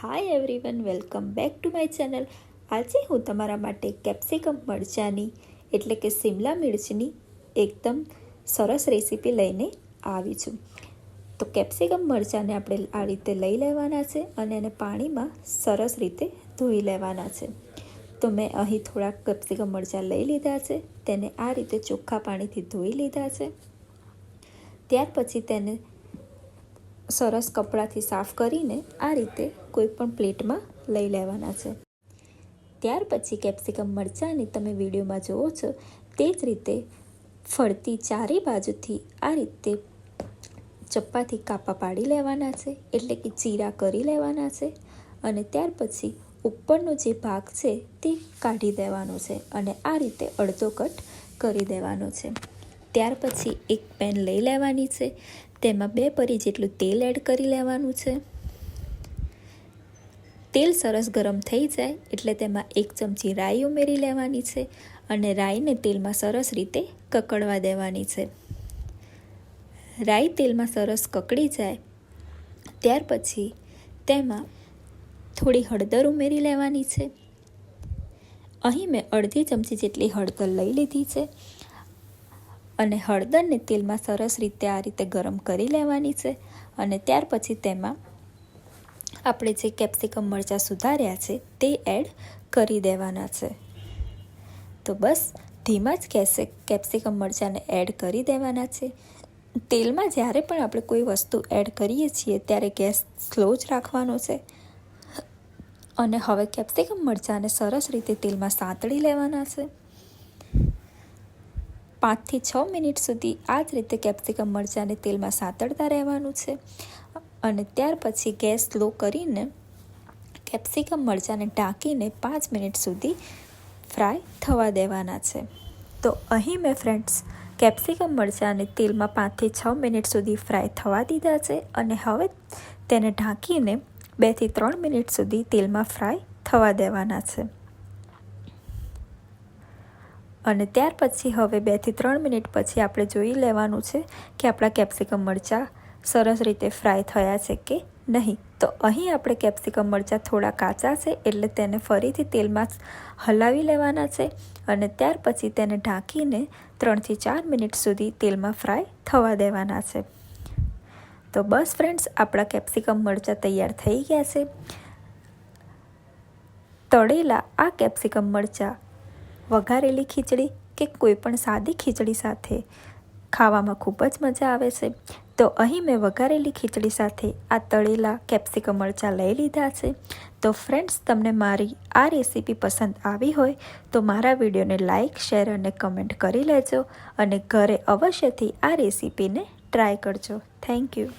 Hi everyone welcome back to my channel આજે હું તમારા માટે કેપ્સિકમ મરચાંની, એટલે કે સિમલા મિર્ચની, એકદમ સરસ રેસીપી લઈને આવી છું. તો કેપ્સિકમ મરચાંને આપણે આ રીતે લઈ લેવાના છે અને એને પાણીમાં સરસ રીતે ધોઈ લેવાના છે. તો મેં અહીં થોડાક કેપ્સિકમ મરચાં લઈ લીધા છે, તેને આ રીતે ચોખ્ખા પાણીથી ધોઈ લીધા છે. ત્યાર પછી તેને સરસ કપડાથી સાફ કરીને આ રીતે કોઈ પણ પ્લેટમાં લઈ લેવાના છે. ત્યાર પછી કેપ્સિકમ મરચાંને તમે વિડીયોમાં જુઓ છો, તે જ રીતે ફરતી ચારે બાજુથી આ રીતે ચપ્પાથી કાપા પાડી લેવાના છે, એટલે કે ચીરા કરી લેવાના છે અને ત્યાર પછી ઉપરનો જે ભાગ છે તે કાઢી દેવાનો છે અને આ રીતે અડધો કટ કરી દેવાનો છે. ત્યાર પછી એક પેન લઈ લેવાની છે. તેમાં બે પરી જેટલું તેલ એડ કરી લેવાનું છે. તેલ સરસ ગરમ થઈ જાય એટલે તેમાં એક ચમચી રાઈ ઉમેરી લેવાની છે અને રાઈને તેલમાં સરસ રીતે કકડવા દેવાની છે. રાઈ તેલમાં સરસ કકડી જાય. ત્યાર પછી તેમાં થોડી હળદર ઉમેરી લેવાની છે. અહીં મેં અડધી ચમચી જેટલી હળદર લઈ લીધી છે. અને હળદરને તેલમાં સરસ રીતે આ રીતે ગરમ કરી લેવાની છે અને ત્યાર પછી તેમાં આપણે જે કેપ્સિકમ મરચાં સુધાર્યા છે તે એડ કરી દેવાના છે. તો બસ, ધીમા જ કેસે કેપ્સિકમ મરચાંને એડ કરી દેવાના છે. તેલમાં જ્યારે પણ આપણે કોઈ વસ્તુ એડ કરીએ છીએ ત્યારે ગેસ સ્લો જ રાખવાનો છે. અને હવે કેપ્સિકમ મરચાંને સરસ રીતે તેલમાં સાંતળી લેવાના છે. પાંચથી છ મિનિટ સુધી આ જ રીતે કેપ્સિકમ મરચાંને તેલમાં સાંતળતા રહેવાનું છે. અને ત્યાર પછી ગેસ સ્લો કરીને કેપ્સિકમ મરચાંને ઢાંકીને પાંચ મિનિટ સુધી ફ્રાય થવા દેવાના છે. તો અહીં મેં ફ્રેન્ડ્સ કેપ્સિકમ મરચાંને તેલમાં પાંચથી છ મિનિટ સુધી ફ્રાય થવા દીધા છે અને હવે તેને ઢાંકીને બેથી ત્રણ મિનિટ સુધી તેલમાં ફ્રાય થવા દેવાના છે. અને ત્યાર પછી હવે બેથી ત્રણ મિનિટ પછી આપણે જોઈ લેવાનું છે કે આપણા કેપ્સિકમ મરચાં સરસ રીતે ફ્રાય થયા છે કે નહીં. તો અહીં આપણે કેપ્સિકમ મરચાં થોડા કાચા છે એટલે તેને ફરીથી તેલમાં હલાવી લેવાના છે અને ત્યાર પછી તેને ઢાંકીને ત્રણથી ચાર મિનિટ સુધી તેલમાં ફ્રાય થવા દેવાના છે. તો બસ ફ્રેન્ડ્સ, આપણા કેપ્સિકમ મરચાં તૈયાર થઈ ગયા છે. તળેલા આ કેપ્સિકમ મરચાં વઘારેલી ખીચડી કે કોઈપણ સાદી ખીચડી સાથે ખાવામાં ખૂબ જ મજા આવે છે. તો અહીં મેં વઘારેલી ખીચડી સાથે આ તળેલા કેપ્સિકમ મરચાં લઈ લીધા છે. તો ફ્રેન્ડ્સ, તમને મારી આ રેસીપી પસંદ આવી હોય તો મારા વિડીયોને લાઇક શેર અને કમેન્ટ કરી લેજો અને ઘરે અવશ્યથી આ રેસીપીને ટ્રાય કરજો. Thank you.